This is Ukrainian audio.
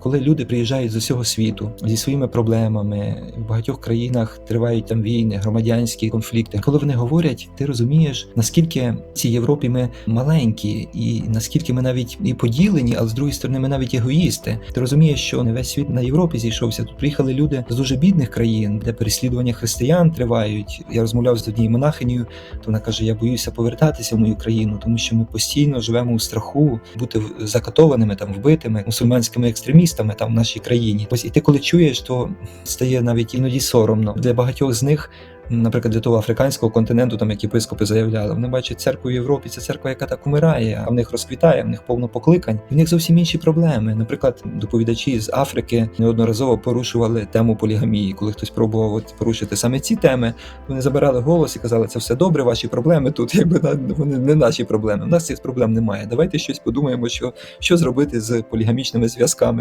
Коли люди приїжджають з усього світу зі своїми проблемами, в багатьох країнах тривають там війни, громадянські конфлікти. Коли вони говорять, ти розумієш, наскільки в цій Європі ми маленькі, і наскільки ми навіть і поділені, але з другої сторони, ми навіть егоїсти. Ти розумієш, що не весь світ на Європі зійшовся. Тут приїхали люди з дуже бідних країн, де переслідування християн тривають. Я розмовляв з однією монахинею, то вона каже: Я боюся повертатися в мою країну, тому що ми постійно живемо у страху, бути закатованими там, вбитими мусульманськими екстремістами там в нашій країні. Ось і ти коли чуєш, то стає навіть іноді соромно для багатьох з них. Наприклад, для того африканського континенту, там як єпископи заявляли, вони бачать церкву в Європі, це церква, яка так умирає, а в них розквітає, в них повно покликань. В них зовсім інші проблеми. Наприклад, доповідачі з Африки неодноразово порушували тему полігамії. Коли хтось пробував от порушити саме ці теми, вони забирали голос і казали, це все добре, ваші проблеми тут, якби на- вони не наші проблеми. У нас цих проблем немає. Давайте щось подумаємо, що, що зробити з полігамічними зв'язками.